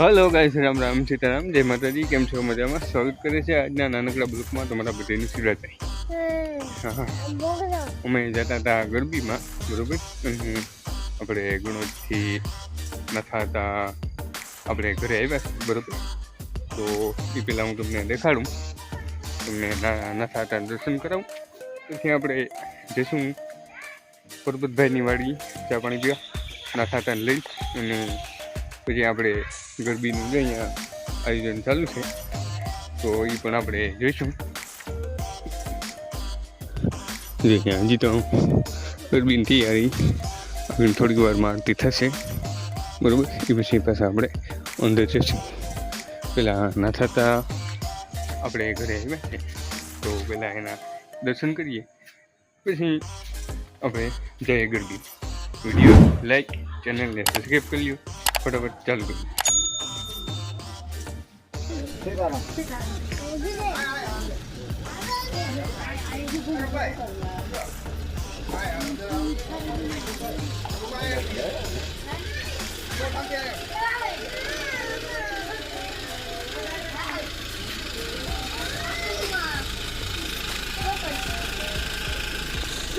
Hello guys Ram Ram Sitaram. જય માતાજી કેમ છો? મજામાં? સ્વાગત કરે છે આજના નાનકડા બ્લોકમાં તમારા બધાની હા. અમે જતા હતા ગરબીમાં બરોબર? આપણે ગુણોદથી નથા હતા. આપણે ઘરે આવ્યા બરોબર? તો એ પહેલાં હું તમને દેખાડું. તમને નથા હતા દર્શન કરાવું. પછી આપણે જઈશું. પરબતભાઈની વાડી ચા પાણી પીવા. નથા હતા લઈ અને પછી આપણે ગરબીનું જે અહીંયા આયોજન ચાલુ છે, તો એ પણ આપણે જોઈશું. હજી તો ગરબીની તૈયારી થોડીક વારમાં આરતી થશે. બરાબર? એ પછી પાછા આપણે અંદર જઈશું પહેલાં ના થતા આપણે ઘરે આવ્યા તો પહેલાં એના દર્શન કરીએ. પછી આપણે જઈએ ગરબી. વીડિયો લાઈક ચેનલને સબસ્ક્રાઈબ કરી これはジャンル。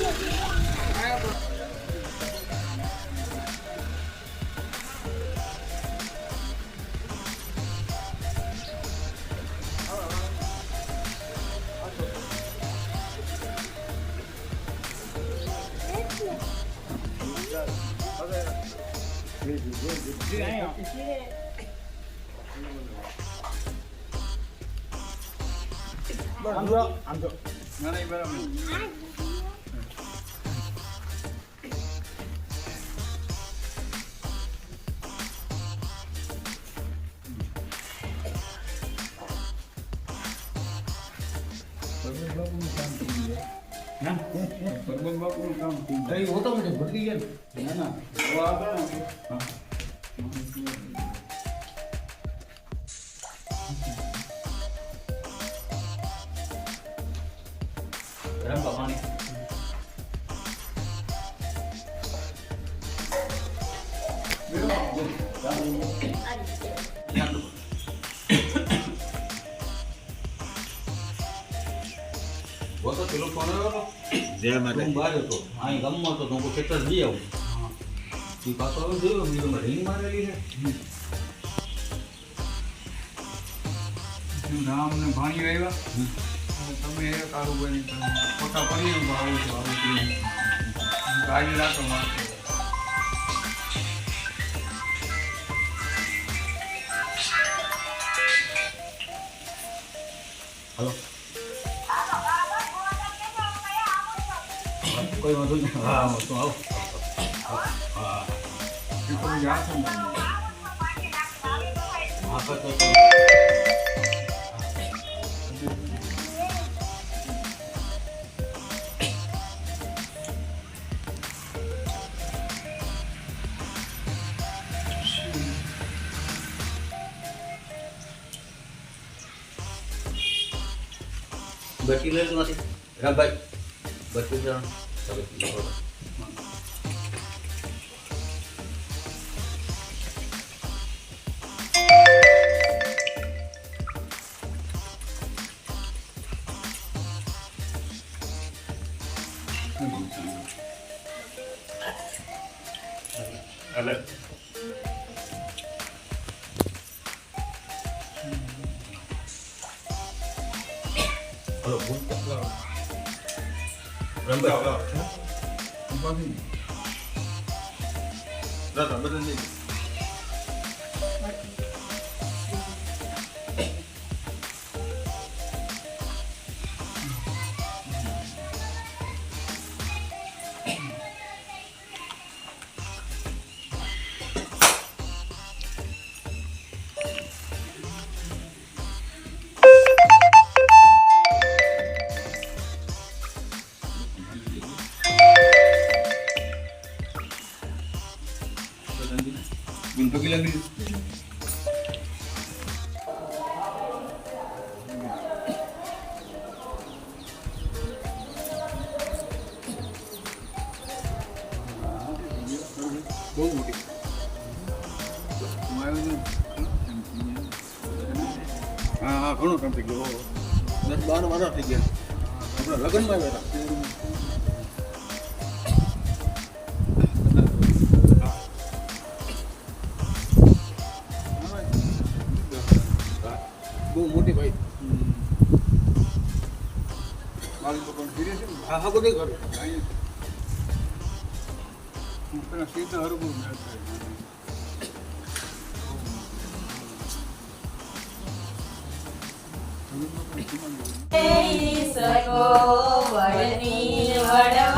Thank you. Chị này hả? Chị này ăn được ăn được nó đây bây giờ mình Hãy subscribe cho kênh Ghiền Mì Gõ Để không bỏ lỡ những video hấp dẫn વખત પેલો phone આવ્યો હતો જય હું બહાર હતો અહીં ગામમાં હતો તો હું ખેતર જઈ આવું. એ પાછો આવ્યો જોયો મેં કીધું રીંગ મારેલી છે. રામ ને ભાણી આવ્યા. તમે કાળુભાઈ ફોટા પડી આવું છું આવું છું. ગાડી રાખો મારતો હલો. કોઈ વાંધો નહીં. હા હા, તો આવો. તમે જાશો ને હા. બટી લેજો નથી રામભાઈ બટી જણ બહુ મોટી. હા હા ઘણો ટાઈમ થઈ ગયો. દસ બાર વર્ષ થઈ ગયા. આપણે લગ્નમાં બહુ મોટી ભાઈ. મારી તો છે હા હા બધે ઘરે. હું પેલા સીધા હરગું સકો વડની વડવાઈમાં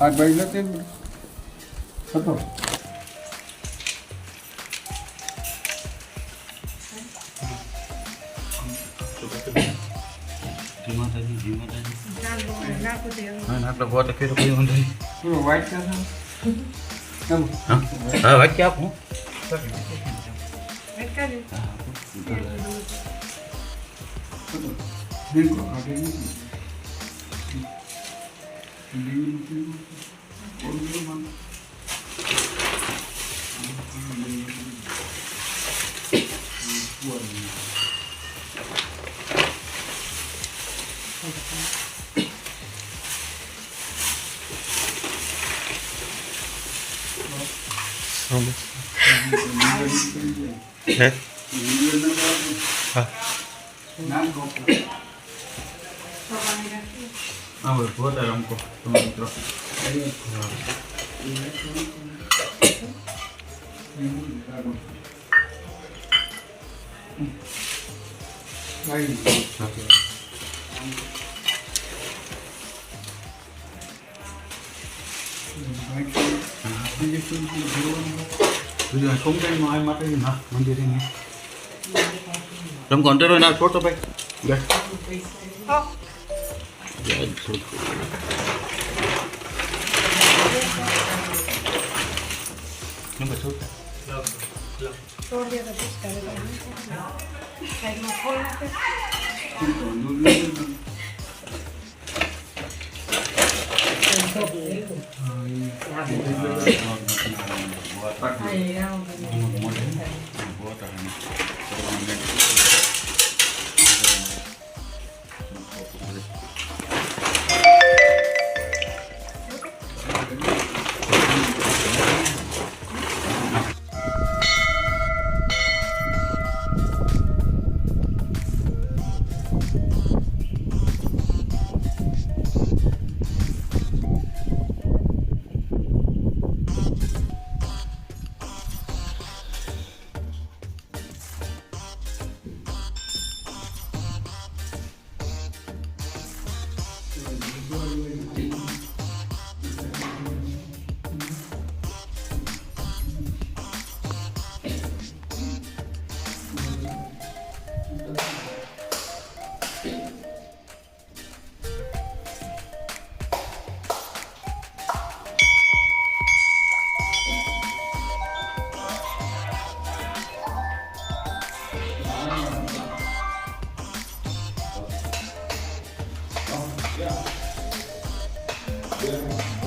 આ ભાઈ નથી હતો. આપણે ગોતે ફેર કોઈ વાંધો નહીં. એમ. હા? હા વાંચી આપું. બિલકુલ. કાઢી નથી. લીલું बहुत आराम को तुम मित्रों bây giờ không cái nói mắt đi hả mình đi đi nghe trong còn trên đôi nào tốt đâu đây. Đây Yan, suko. Ano ba suta? ya ako po sa Kahit makuha natin. Ay, ang buwata. Yeah. Yeah.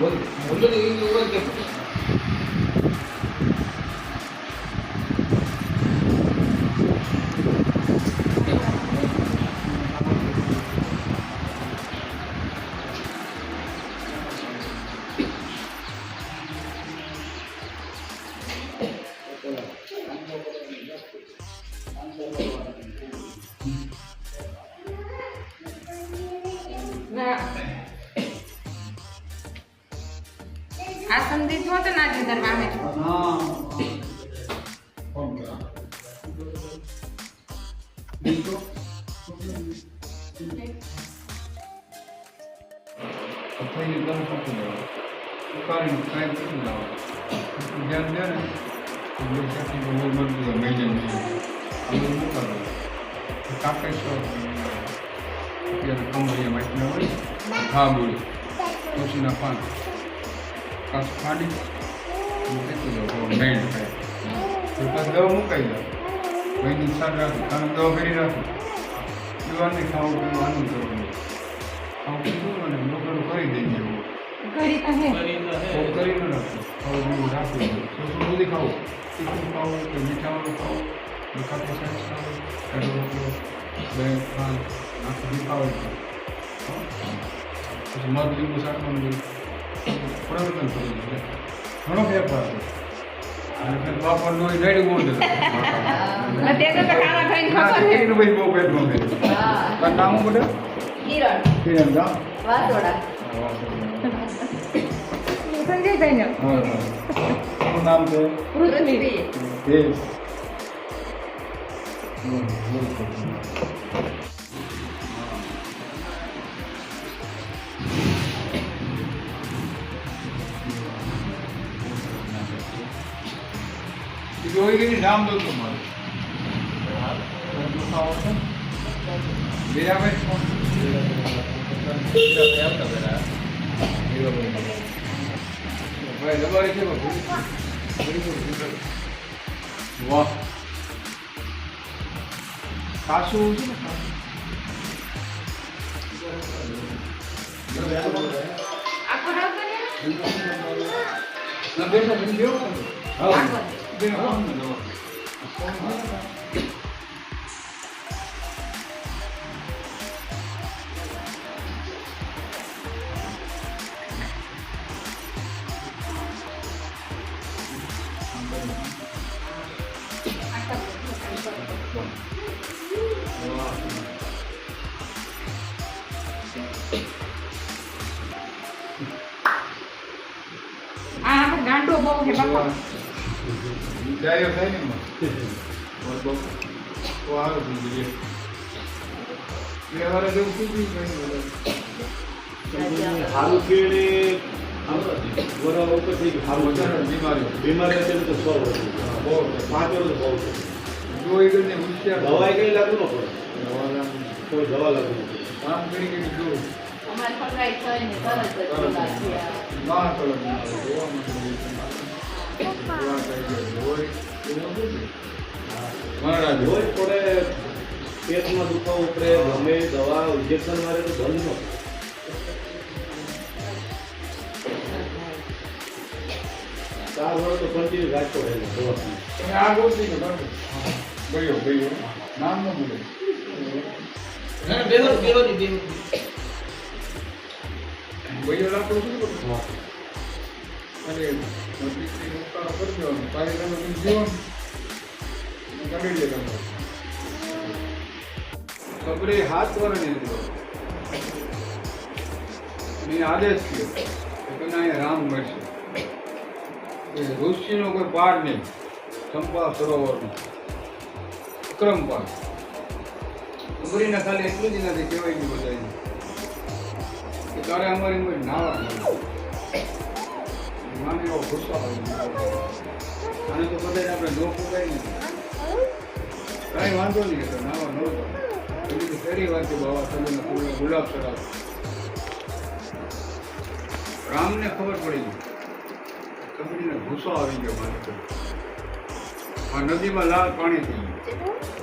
뭐, 뭐, 원전의 의도가 이제 પથરીની દમ પકડી લેવા ઉકાળીને કાંઈ પકડી લાવો ધ્યાન દે ને બે second બહુ થઈ જાય મેજર મેજર મૂકાડો કાપે છો અત્યારે કમરિયા વાંચના હોય હા બોલી તુલસીના પાન કાચ ફાડી મૂકી દો મેળ થાય દવા મુકાઈ દો મહિની સાર રાખી કારણ દવા ફેરી રાખી પીવાની ખાવું પીવાનું કરવું ખાવું પીવું અને લોકોનું કરી દઈ દેવું ઘડી ખાવું રાખવું શું બધી ખાવું તીખું ખાવું કે મીઠાવાળું ખાવું કાપો સાઈઝ ખાવું કાઢો રોટલો બે ખાંડ નાખી બી ખાવું પછી મધ લીંબુ બધું પરિવર્તન કરી દીધું ઘણો ફેરફાર છે એ રેડી બોલ ભાઈ બહુ પેટમાં. નામ કિરણ કિરણ? વાસોડા. સંજયભાઈ ને હા, હા. શું નામ છે પૃથ્વી દેવ. હમ, બોલ, બોલ. એ જોઈ ગઈ નામ દો તમારું મીરાભાઈ કોણ? ભાઈ દબાઈ છે બાપુ. વાહ. કાસુ છે ને બેસો, બેસો. આખો બેસો, જાયો થાય ને. તો આવે છે બીજે. વારે જેવું શું થયું કઈ બોલે. હારું કેળે આમ વરા ઉપર થઈ ગયું હારું વધારે બીમારીઓ. બીમાર અત્યારે તો સો વર્ષ બહુ છે. પાંચ વર્ષ બહુ છે જોઈ ગયું હોશિયાર. દવાઈ કઈ લાગુ ન પડે દવા લાગુ. કોઈ દવા લાગુ ન કામ કરી કરી જો અમારે પકડાઈ થાય ને તરત જ ના જોવા મળે. રોજ થોડે પેટમાં દુખાવો ઉપરે ગમે દવા ઇન્જેક્શન મારે તો બંધ ન ચાર વર્ષ તો કન્ટિન્યુ રાખતો રહે દવા આ ગોતી? ગયો, ગયો. નામ ન ભૂલે. કરું? અને નજીકથી ઉતારો કરી દેવાનો. તારી તમે તમે જીવો ને, એટલે કરી દે તમે. સબરે હાથ વરણ. મેં આદેશ કર્યો કે અહીંયા રામ મળશે એ ઋષિનો કોઈ પાર નહીં ચંપા સરોવરનો અક્રમ પાર ઉમરીને ખાલી એટલું જ નથી કહેવાય ગયું બધાને કે તારે અમારી ઉંમર નાવા મળે માને એવો ગુસ્સો ગયો. આને તો બધાને આપણે લોક નહીં કાંઈ વાંધો નહીં તો નાવા ન તો ફેરી વાત બાવા બાબા તમે ગુલાબ ચડાવ. રામને ખબર પડી ગઈ. કબરીને ગુસ્સો આવી ગયો મારે આ નદીમાં લાલ પાણી થઈ ગયું.